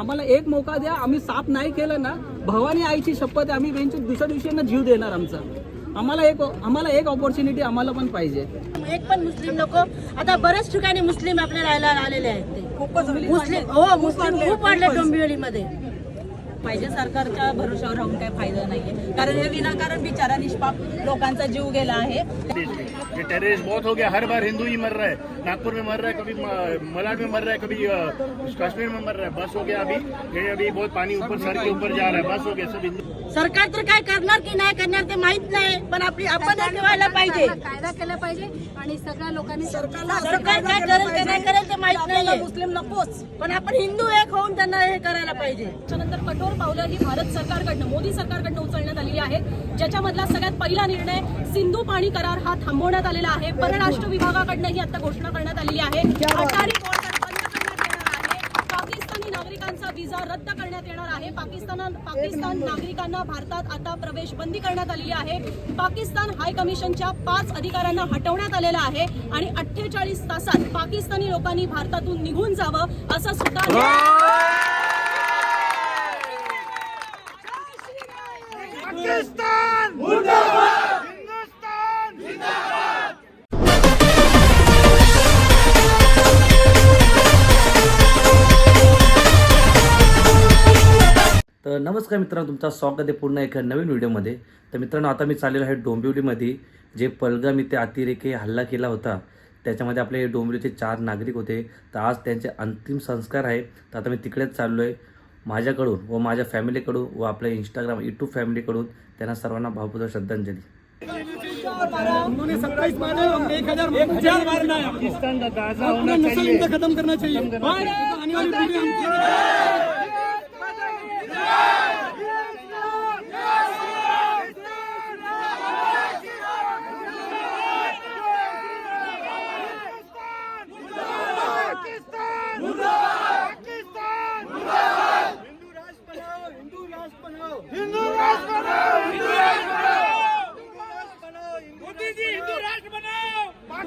आम्हाला एक मौका द्या आम्ही साफ नाही केलं ना भवानी आईची शपथ आम्ही बेंच दुसऱ्या दिवशी ना जीव देणार आमचा. आम्हाला एक आम्हाला एक ऑपॉर्च्युनिटी आम्हाला पण पाहिजे. एक पण मुस्लिम नको. आता बऱ्याच ठिकाणी मुस्लिम आपल्या राहायला आलेले आहेत ते. मुस्लिम हो मुस्लिम खूप वाढले डोंबिवलीमध्ये. पाहिजे सरकारच्या भरोशावर राहून काही फायदा नाहीये. कारण हे विनाकारण बिचारा निष्पाप लोकांचा जीव गेला आहे. टेररिस्ट बहुत हो गया हर बार हिंदू ही मर रहा है। नागपुर में मर रहा है कभी मलाड में मर रहा है कभी कश्मीर में मर रहा है। बस हो गया अभी। ये अभी बहुत पानी ऊपर सर के ऊपर जा रहा है। बस हो गया सब सरकार तर काय करणार की नाही करणार ते माहीत नाही पण आपली आपण ठेवायला पाहिजे. कायदा केला पाहिजे आणि सगळ्या लोकांनी सरकार काय करेल ते नाही करेल ते माहीत नाही मुस्लिम नकोच. पण आपण हिंदू एक होऊन त्यांना हे करायला पाहिजे. त्याच्यानंतर कठोर पावलं ही भारत सरकारकडनं मोदी सरकारकडनं उचलण्यात आलेली आहेत ज्याच्यामधला सगळ्यात पहिला निर्णय सिंधू पाणी करार हा थांबवण्यात आलेला आहे. परराष्ट्र विभागाकडनं ही आता घोषणा करण्यात आलेली आहे. अटारी बॉर्डर बंद करण्यात येणार आहे. पाकिस्तानी नागरिकांचा विजा रद्द करण्यात येणार आहे. पाकिस्तान पाकिस्तान नागरिकांना भारतात आता प्रवेश बंदी करण्यात आलेली आहे. पाकिस्तान हाय कमिशनच्या पाच अधिकाऱ्यांना हटवण्यात आलेलं आहे आणि अठ्ठेचाळीस तासात पाकिस्तानी लोकांनी भारतातून निघून जावं असं सुद्धा तर नमस्कार मित्रांनो तुमचं स्वागत आहे पुन्हा एका नवीन व्हिडिओमध्ये. तर मित्रांनो आता मी चाललेलो आहे डोंबिवलीमध्ये जे पलगाम इथे अतिरेकी हल्ला केला होता. त्याच्यामध्ये आपले डोंबिवलीचे चार नागरिक होते. तर आज त्यांचे अंतिम संस्कार आहे तर आता मी तिकडेच चाललो आहे माझ्याकडून व माझ्या फॅमिलीकडून व आपल्या इंस्टाग्राम यूट्यूब फॅमिलीकडून. त्यांना सर्वांना भावपूर्ण श्रद्धांजली. पाकिस्तान का गाजा होना चाहिए. खत्म करना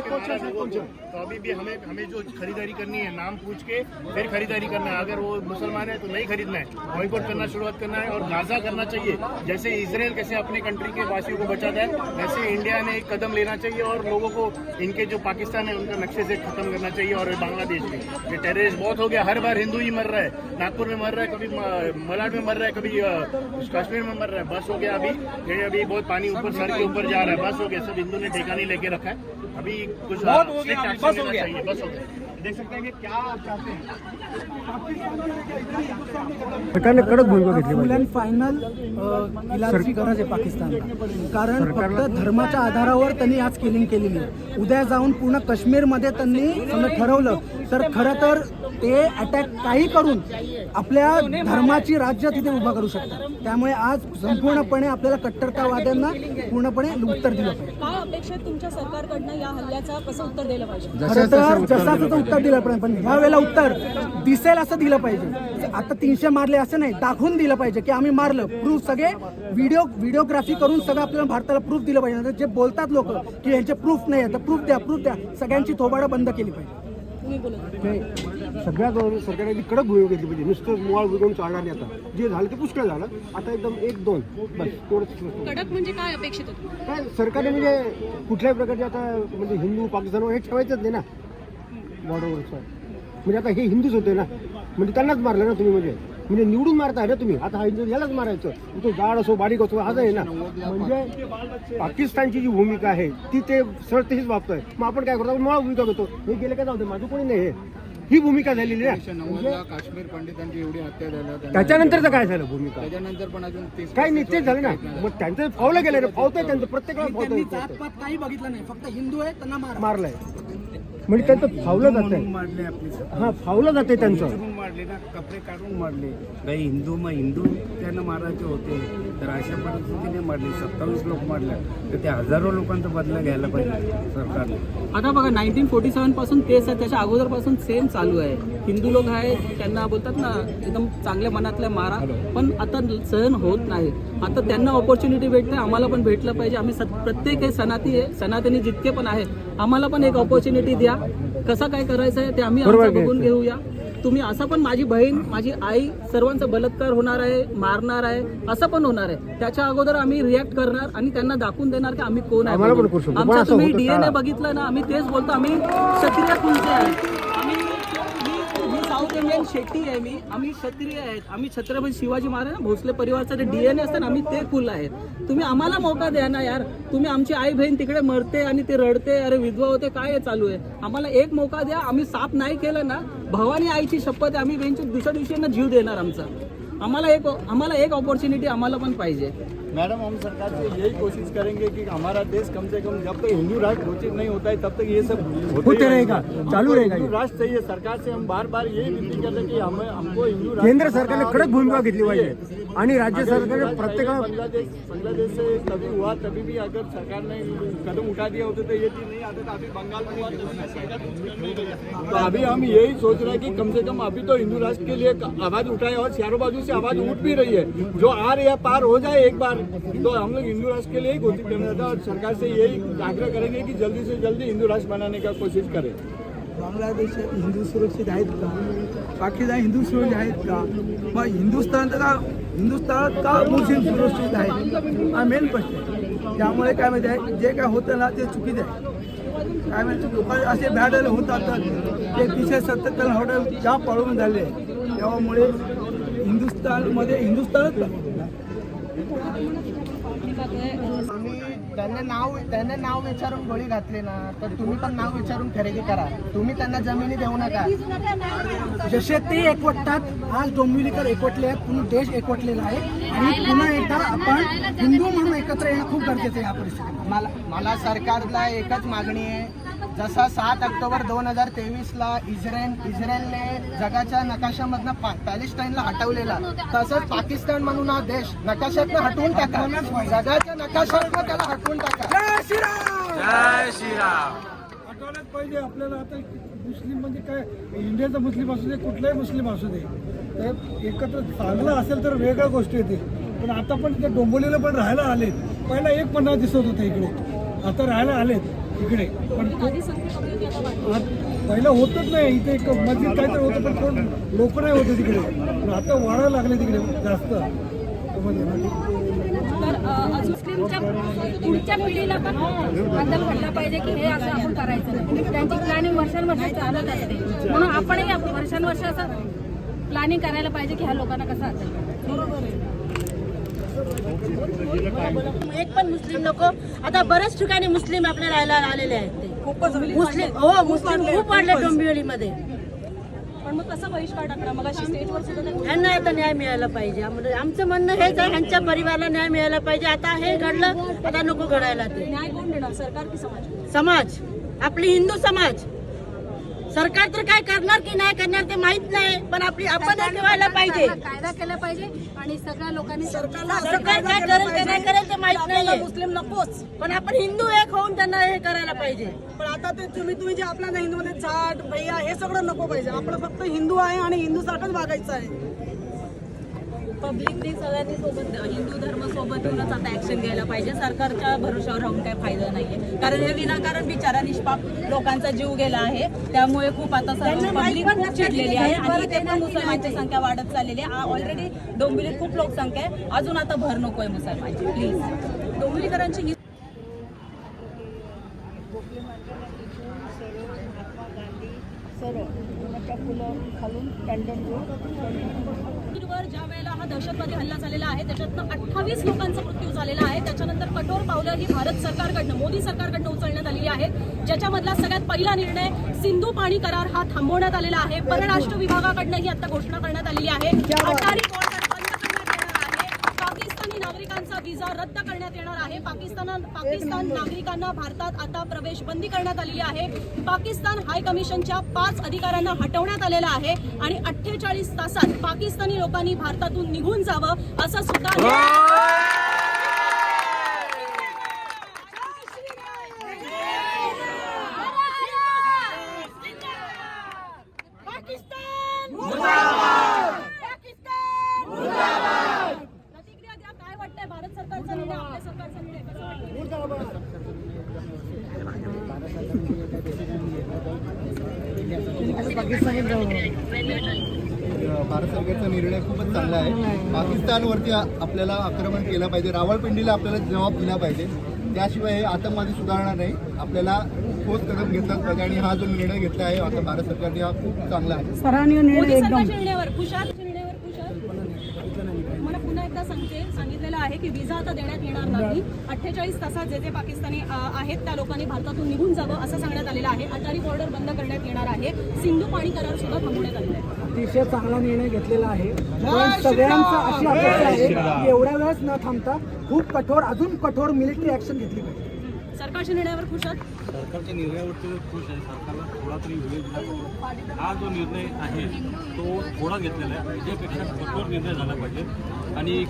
तो अभी भी हमें हमें जो खरीदारी करनी है, नाम पूछ के फिर खरीदारी करना है। अगर वो मुसलमान है तो नहीं खरीदना है। बॉयकॉट करना, शुरुआत करना है और गाजा करना चाहिए। जैसे इसराइल कैसे अपने कंट्री के वासियों को बचाता है, वैसे इंडिया ने एक कदम लेना चाहिए और लोगों को इनके जो पाकिस्तान है, उनका नक्शे से खत्म करना चाहिए और बांग्लादेश में ये टेररिस्ट बहुत हो गया। हर बार हिंदू ही मर रहा है। नागपुर में मर रहा है, कभी मलाड में मर रहा है, कभी कश्मीर में मर रहा है। बस हो गया अभी। अभी बहुत पानी ऊपर सर के ऊपर जा रहा है। बस हो गया। सब हिंदू ने ठिकाने लेके रखा है। अभी कुछ strict action लेना चाहिए बस हो गया। देख सकते हैं कि क्या आप चाहते हैं। सरकारने कडक भूमिका घेतली फुल अँड फायनल इलाजची गरज आहे पाकिस्तानला. कारण फक्त धर्माच्या आधारावर त्यांनी आज किलिंग केलेली आहे. उद्या जाऊन पूर्ण काश्मीरमध्ये त्यांनी समजा ठरवलं तर खरं तर ते अटॅक काही करून आपल्या धर्माची राज्य तिथे उभा करू शकतात. त्यामुळे आज संपूर्णपणे आपल्याला कट्टरतावाद्यांना पूर्णपणे उत्तर दिलं पाहिजे. काय अपेक्षा आहेत तुमच्या सरकारकडनं या हल्ल्याचं? कसं उत्तर दिलं पाहिजे? खरं तर जसं तसं उत्तर दिलं पाहिजे पण ह्या वेळेला उत्तर दिसेल असं दिलं पाहिजे. आता तीनशे मारले असं नाही दाखवून दिलं पाहिजे की आम्ही मारलं. प्रूफ सगळे व्हिडिओ व्हिडिओग्राफी करून सगळं आपल्याला भारताला प्रूफ दिलं पाहिजे. जे बोलतात लोक की यांचे प्रूफ नाही आहे तर प्रूफ द्या प्रूफ द्या सगळ्यांची थोबाडं बंद केली पाहिजे. सगळ्या गव्हर्नमेंट सरकारने कडक भूमिका घेतली पाहिजे. नुसतं मुळाळ विकून चालणार नाही आता. जे झालं ते पुष्कळ झालं. आता एकदम एक दोन. बस तेवढंच कडक म्हणजे काय अपेक्षित होतं? काय सरकारने म्हणजे कुठल्याही प्रकारचे आता म्हणजे हिंदू पाकिस्तानवर हे ठेवायचंच नाही ना. बॉर्डरवरचं. म्हणजे आता हे हिंदूच होते ना. म्हणजे त्यांनाच मारलं ना तुम्ही म्हणजे. म्हणजे निवडून मारताय ना तुम्ही. आता हा हिंदू यालाच मारायचं. तो जाड असो बारीक असो हाच आहे ना. म्हणजे पाकिस्तानची जी भूमिका आहे ती ते सरळ तशीच वागतोय मग आपण काय करतो? मुळा भूमिका घेतो. हे गेले काय जाऊ दे माझं कोणी नाही हे ही भूमिका झालेली आहे म्हणजे काश्मीर पंडितांची एवढी हत्या झाल्या त्यांना- त्याच्यानंतरचं काय झालं भूमिका? त्याच्यानंतर पण अजून काही तेच झालं ना. मग त्यांचं फावलं गेलं ना. फावतंय त्यांचं. पात काही बघितलं नाही. फक्त हिंदू आहे त्यांना मार मारलंय. म्हणजे त्यांचं फावलं जात आहे मारले आपली हा फावलं जाते त्यांचं. मारले ना कपडे काढून मारले काही हिंदू मग हिंदू त्यांना मारायचे होते. तर अशा परिस्थितीने मारले सत्तावीस लोक मारले तर ते हजारो लोकांचा बदला घ्यायला पाहिजे सरकारने. आता बघा नाईन्टीन फोर्टी सेवनपासून तेच आहे. त्याच्या अगोदरपासून सेम चालू आहे. हिंदू लोक आहेत त्यांना बोलतात ना एकदम चांगल्या मनातल्या मारा. पण आता सहन होत नाही. आता त्यांना ऑपॉर्च्युनिटी भेटते आम्हाला पण भेटलं पाहिजे. आम्ही प्रत्येक हे सनाती आहे सनातनी जितके पण आहे आम्हाला पण एक ऑपॉर्च्युनिटी द्या. कसं काय करायचं आहे ते आम्ही. बघून घेऊया. तुम्ही असं पण माझी बहीण माझी आई सर्वांचा बलात्कार होणार आहे मारणार आहे असं पण होणार आहे. त्याच्या अगोदर आम्ही रिॲक्ट करणार आणि त्यांना दाखवून देणार की आम्ही कोण आहे आमचा तुम्ही डीएनए? बघितलं ना आम्ही तेच बोलतो आम्ही क्षत्रिय कुलचे आहे. आम्ही शेती आहे मी. आम्ही क्षत्रिय आहेत. आम्ही छत्रपती शिवाजी महाराज भोसले परिवारचं जे डीएनए असतं ना आम्ही ते कुल आहेत. तुम्ही आम्हाला मौका द्या ना यार. तुम्ही आमची आई बहीण तिकडे मरते आणि ते रडते अरे विधवा होते काय चालू आहे? आम्हाला एक मौका द्या. आम्ही साफ नाही केलं ना भवानी आईची शपथ आहे, आम्ही बेंच दुसऱ्या दिवशी ना जीव देणार आमचा. आम्हाला एक आम्हाला एक ऑपॉर्च्युनिटी आम्हाला पण पाहिजे. मैडम हम सरकार से यही कोशिश करेंगे कि हमारा देश कम से कम जब तक हिंदू राष्ट्र घोषित नहीं होता है तब तक ये सब होते रहेगा, चालू रहेगा हिंदू राष्ट्र चाहिए सरकार से हम बार बार यही विनती करते हैं कि हमें हमको हिंदू केंद्र केंद्र सरकारने कडक भूमिका घेतली पाहिजे आणि राज्य सरकारने प्रत्येकाला बांग्लादेश बांग्लादेश से तभी हुआ तभी भी अगर सरकार ने कदम उठा दिया होता तो ये चीज़ नहीं आता था अभी बंगाल में तो तो अभी हम यही सोच रहे हैं कि कम से कम अभी तो हिंदू राष्ट्र के लिए आवाज़ उठाए और चारों बाजू से आवाज़ उठ भी रही है। जो आ रही है पार हो जाए एक बार। तो हम लोग हिंदू राष्ट्र के लिए ही घोषित करना था और सरकार से यही आग्रह करेंगे कि जल्दी से जल्दी हिंदू राष्ट्र बनाने का कोशिश करें। बांगलादेश हिंदू सुरक्षित आहेत का? पाकिस्तान हिंदू सुरक्षित आहेत का? मग हिंदुस्थान का हिंदुस्थानात का मुस्लिम सुरक्षित आहे हा मेन प्रश्न आहे. त्यामुळे काय माहिती आहे जे काय होतं ना ते चुकीचं आहे. काय माहिती लोक असे भॅडल होतात ते एकशे सत्तर हॉटेल ज्या पळून झाले त्यामुळे हिंदुस्थानमध्ये हिंदुस्थानच आम्ही त्यांना नाव त्यांना नाव विचारून गोळी घातली ना तर तुम्ही पण नाव विचारून खरेदी करा. तुम्ही त्यांना जमिनी देऊ नका. जसे ते एकवटतात आज डोंबिवलीकर एकवटले आहेत पूर्ण देश एकवटलेला आहे. आणि पुन्हा एकदा आपण हिंदू म्हणून एकत्र येणं खूप गरजेचं आहे या परिस्थितीत. मला मला सरकारला एकच मागणी आहे. जसा सात ऑक्टोबर दोन हजार तेवीसला इस्रायल इस्रायलने जगाच्या नकाशामधनं पा पॅलेस्टाईनला हटवलेला. तसंच पाकिस्तान म्हणून हा देश नकाशातनं हटवून टाका. जगाच्या नकाशातनं त्याला हटवून टाका. आठवण्यात पाहिजे आपल्याला आता मुस्लिम म्हणजे काय? इंडियाचा मुस्लिम असू दे कुठलाही मुस्लिम असू दे. तर एकत्र चांगलं असेल तर वेगळ्या गोष्टी येते. पण आता पण ते डोंबोलीला पण राहायला आलेत. पहिला एक पन्नास दिसत होतं इकडे. आता राहायला आलेत. इकडे. पण आत- पहिलं होतच नाही. इथे एक मस्जिद काहीतरी होतं पण कोण? लोक नाही होते तिकडे. पण आता वाढायला लागले तिकडे जास्त. पुढच्या पिढीला पण बंधन पडलं पाहिजे की हे असं आपण करायचं. नाही त्यांची प्लॅनिंग वर्षानुवर्ष चालत असते. म्हणून आपणही आप- वर्षानुवर्ष असं प्लॅनिंग करायला पाहिजे की ह्या लोकांना कसं असेल एक पण मुस्लिम लोक आता बऱ्याच ठिकाणी मुस्लिम आपल्या राहायला आलेले आहेत ते. मुस्लिम हो मुस्लिम खूप वाढले डोंबिवलीमध्ये. पण मग कसा बहिष्कार टाकणार? मग अशी स्टेजवर सुद्धा त्यांनी ह्यांना आता न्याय मिळायला पाहिजे. आमचं म्हणणं हेच आहे ह्यांच्या परिवाराला न्याय मिळायला पाहिजे. आता हे घडलं आता नको घडायला ते. न्याय कोण देणार? सरकार की समाज? समाज. आपली हिंदू समाज. सरकार तर काय करणार की नाही करणार ते माहीत नाही पण आपली आपण ठेवायला पाहिजे. कायदा केला पाहिजे आणि सगळ्या लोकांनी सरकार काय करेल ते नाही करेल ते माहीत नाहीये. मुस्लिम नकोच. पण आपण हिंदू एक होऊन त्यांना हे करायला पाहिजे. पण आता ते तुम्ही तुम्ही जे आपल्या हिंदूमध्ये जाट भैया हे सगळं नको पाहिजे. आपलं फक्त हिंदू आहे आणि हिंदू सारखंच वागायचं आहे. पब्लिकने सगळ्यांनी सोबत हिंदू धर्म सोबत येऊनच आता ऍक्शन घ्यायला पाहिजे. सरकारच्या भरोशावर राहून काही फायदा नाहीये. कारण हे विनाकारण बिचारा निष्पाप लोकांचा जीव गेला आहे. त्यामुळे खूप आता पब्लिक खूप चिडलेली आहे. आणि इथे पण मुसलमानची संख्या वाढत चाललेली आहे. ऑलरेडी डोंबिवलीत खूप लोकसंख्या आहे. अजून आता भर नकोय मुसलमानची. प्लीज डोंबिवलीकरांची ही वर ज्या वेळेला हा दहशतवादी हल्ला झालेला आहे त्याच्यातनं अठ्ठावीस लोकांचा मृत्यू झालेला आहे. त्याच्यानंतर कठोर पावलं ही भारत सरकारकडनं मोदी सरकारकडनं उचलण्यात आलेली आहेत. ज्याच्यामधला सगळ्यात पहिला निर्णय सिंधू पाणी करार हा थांबवण्यात आलेला आहे. परराष्ट्र विभागाकडनं ही आता घोषणा करण्यात आलेली आहे. अटारी बॉर्डर करण्यात येणार आहे विजा रद्द करण्यात येणार आहे. पाकिस्तान पाकिस्तान नागरिकांना भारतात आता प्रवेश बंदी करण्यात आलेली आहे. पाकिस्तान हाय कमिशनच्या पाच अधिकाऱ्यांना हटवण्यात आलेलं आहे आणि अठ्ठेचाळीस तासात पाकिस्तानी लोकांनी भारतातून निघून जावं असं सुद्धा प्रतिक्रिया द्या काय वाटतंय भारत सरकारचा निर्णय आपल्या सरकारचा निर्णय कसं वाटतंय भारत सरकारचा निर्णय खूपच चांगला आ- आपल्याला आक्रमण केलं पाहिजे. रावळपिंडीला आपल्याला जबाब दिला पाहिजे. त्याशिवाय हे आतंकवादी सुधारणार नाही. आपल्याला ठोस कदम घेतलाच पाहिजे आणि हा जो निर्णय घेतला आहे आता भारत सरकारने हा खूप चांगला आहे. सराहनीय मोदी निर्णय एकदम मला पुन्हा एकदा सांगते सांगितलेलं आहे की विजा आता देण्यात येणार नाही. अठ्ठेचाळीस तासात जे जे पाकिस्तानी आहेत त्या लोकांनी भारतातून निघून जावं असं सांगण्यात आलेलं आहे. अटारी बॉर्डर बंद करण्यात येणार आहे. सिंधू पाणी करार सुद्धा थांबवण्यात आलेला आहे. अतिशय चांगला निर्णय घेतलेला आहे. पण सगळ्यांचा अशी अपेक्षा आहे की एवढ्या वेळेस न थांबता खूप कठोर अजून कठोर मिलिटरी ऍक्शन घेतली पाहिजे. सरकारच्या निर्णयावर खुशाल सरकारच्या निर्णयावरती खुश आहे. सरकारला थोडा तरी वेळ दिला पाहिजे. हा जो निर्णय आहे तो थोडा घेतलेला आहे. याच्यापेक्षा कठोर निर्णय झाला पाहिजे. आणि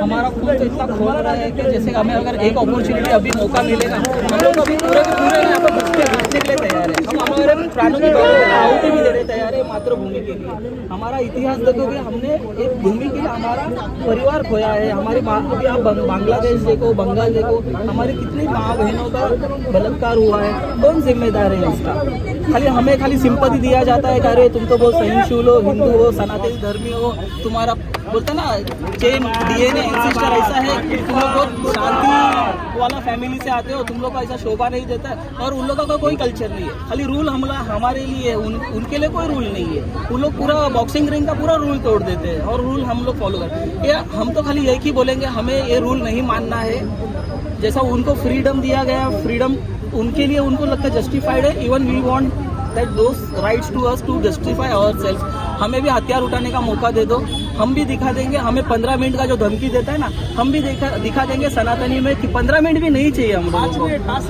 हमारा खून तो इतना खोल रहा है कि जैसे हमें अगर एक अपॉर्चुनिटी अभी मौका मिलेगा हम लोग अभी पूरे के पूरे यहाँ पे घुस के घुसने के लिए तैयार है। हम हमारे प्राणों की आहुति भी देने तैयार है मातृभूमि के लिए। हमारा इतिहास देखोगे हमने एक भूमि के लिए हमारा परिवार खोया है। हमारी अभी आप बांग्लादेश देखो, बंगाल देखो, हमारी कितनी माँ बहनों का बलात्कार हुआ है, कौन जिम्मेदार है इसका? खाली हमें खाली सिंपति दिया जाता है कि अरे तुम तो बहुत सहिष्णु हो, हिंदू हो, सनातनी धर्मी हो, तुम्हारा बोलते ना चेन डीएनए एंसिस्टर ऐसा है कि तुम लोग बहुत शांति वाला फैमिली से आते हो तुम लोग को ऐसा शोभा नहीं देता और उन लोगों का कोई कल्चर नहीं है। खाली रूल हम हमारे लिए उन, उनके लिए कोई रूल नहीं है। उन लोग पूरा बॉक्सिंग रिंग का पूरा रूल तोड़ देते हैं और रूल हम लोग फॉलो करते हैं। हम तो खाली एक ही बोलेंगे हमें ये रूल नहीं मानना है। जैसा उनको फ्रीडम दिया गया फ्रीडम उनके लिए उनको लगता है जस्टिफाइड है। Even we want that those rights to us to justify our self हमें भी हथियार उठाने का मौका दे दो। हम भी दिखा देंगे हमें पंद्रह मिनट का जो धमकी देता है ना हम भी दिखा दिखा देंगे सनातनी में कि पंद्रह मिनट भी नहीं चाहिए हम लोगों को। हाँ,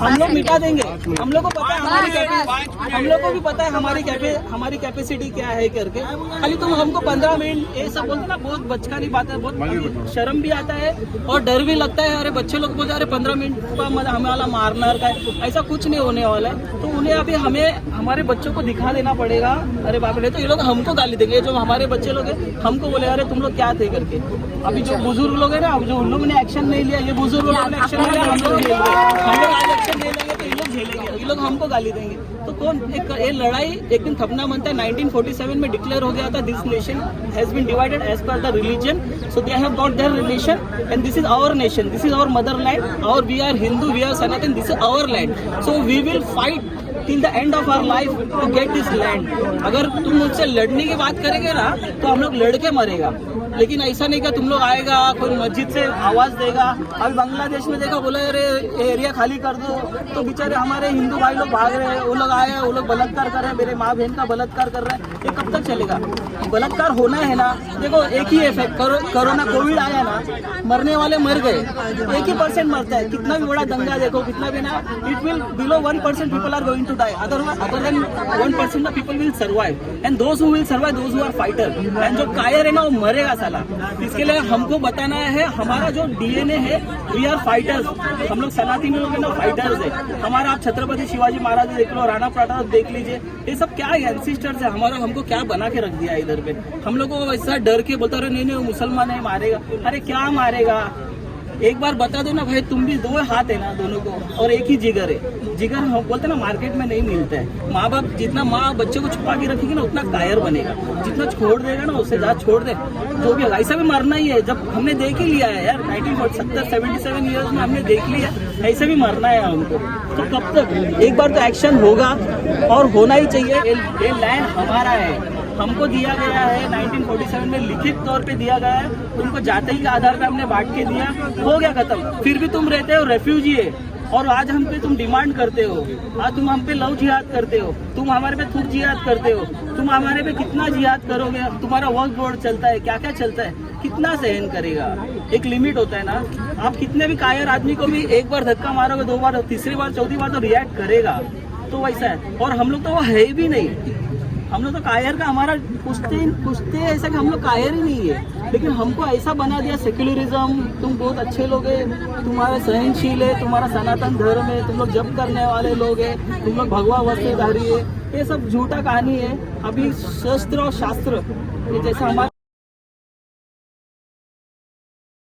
हम लोग मिटा देंगे। हम लोग को पता है हमारी हम लोग को भी पता है हमारी कैपे हमारी कैपेसिटी क्या है करके। खाली तुम हमको पंद्रह मिनट ये सब बोलते ना बहुत बचकानी बात है बहुत शर्म भी आता है और डर भी लगता है अरे बच्चे लोग बोलते अरे पंद्रह मिनट का मतलब हमें वाला मारना का है। ऐसा कुछ नहीं होने वाला है। तो उन्हें अभी हमें हमारे बच्चों को दिखा देना पड़ेगा। अरे बाप रे तो ये लोग हमको गाली देंगे। जो हमारे बच्चे लोग हैं, हमको बोले, अरे, तुम लोग क्या थे करके? अभी जो बुज़ुर्ग लोग हैं ना, अब जो उन लोगों ने एक्शन नहीं लिया, ये बुज़ुर्ग लोगों ने एक्शन नहीं लिया, हम लोग हम लोग आज एक्शन नहीं लेंगे तो ये लोग झेलेंगे। ये लोग हमको गाली देंगे। तो कौन? एक, ये लड़ाई एक दिन थपना बनता है। 1947 में डिक्लेयर हो गया था this nation has been divided as per the religion so they have got their relation and this is our nation this is our motherland और we are Hindu we are Sanatan this is our land so we will fight till the end of our life to get this land अगर तुम मुझसे लड़ने की बात करेंगे ना तो हम लोग लड़के मरेगा। लेकिन ऐसा नहीं कि तुम लोग आएगा कोई मस्जिद से आवाज देगा। अभी बांग्लादेश में देखा बोला अरे एरिया खाली कर दो। तो बेचारे हमारे हिंदू भाई लोग भाग रहे हैं वो लोग आए हैं वो लोग बलात्कार कर रहे हैं मेरे माँ बहन का बलात्कार कर रहे हैं। ये कब तक चलेगा? बलात्कार होना है ना। देखो एक ही इफेक्ट करो, कोरोना कोविड आया ना मरने वाले मर गए। एक ही परसेंट मरता है। कितना भी बड़ा दंगा देखो कितना भी ना it will below one percent people are going to die other other than one percent the people will survive and those who will survive those who are fighter end जो कायर है ना वो मरेगा साला इसके लिए हमको बताना है, हमारा जो डीएनए है वी आर फाइटर्स हम लोग सनातनी लोग ना फाइटर्स है। हमारा आप छत्रपति शिवाजी महाराज देख लो, राणा प्रताप देख लीजिए। ये सब क्या एंसिस्टर्स है? हमारा हमको क्या बना के रख दिया इधर पे? हम लोग को ऐसा डर के बोलता रहे, नहीं नहीं मुसलमान है, मारेगा। अरे, क्या मारेगा? एक बार बता दो ना भाई, तुम भी दो हाथ है ना दोनों को, और एक ही जिगर है। जिगर हम बोलते ना मार्केट में नहीं मिलता है। माँ बाप जितना माँ बच्चे को छुपा के रखेगी ना, उतना कायर बनेगा। जितना छोड़ देगा ना उससे ज़्यादा छोड़ दे। जो भी ऐसा भी मरना ही है। जब हमने देख ही लिया है यार नाइनटीन सत्तर सेवेंटी सेवन ईयर्स में हमने देख लिया, ऐसे भी मरना है हमको। तो कब तक? एक बार तो एक्शन होगा, और होना ही चाहिए। ये ये लैंड हमारा है। हमको दिया गया है 1947 में लिखित तौर पे दिया गया है। तुमको जाति के आधार पे हमने बांट के दिया। हो गया खत्म। फिर भी तुम रहते हो रेफ्यूजी है और आज हम पे तुम डिमांड करते हो। आज तुम हम पे लव जिहाद करते हो। तुम हमारे पे थूक जिहाद करते हो। तुम हमारे पे कितना जिहाद करोगे? तुम्हारा वर्क बोर्ड चलता है। क्या क्या चलता है? कितना सहन करेगा? एक लिमिट होता है ना। आप कितने भी कायर आदमी को भी एक बार धक्का मारोगे, दो बार, तीसरी बार, चौथी बार तो रिएक्ट करेगा। तो वैसा है। और हम लोग तो वो है भी नहीं। हम लोग तो कायर का हमारा पूछते पूछते हैं ऐसा कि हम लोग कायर ही नहीं है। लेकिन हमको ऐसा बना दिया सेक्युलरिज्म तुम बहुत अच्छे लोग है तुम्हारा सहनशील है तुम्हारा सनातन धर्म है तुम लोग जप करने वाले लोग है तुम लोग भगवा वस्त्रधारी है ये सब झूठा कहानी है। अभी शस्त्र और शास्त्र ये जैसा हमारे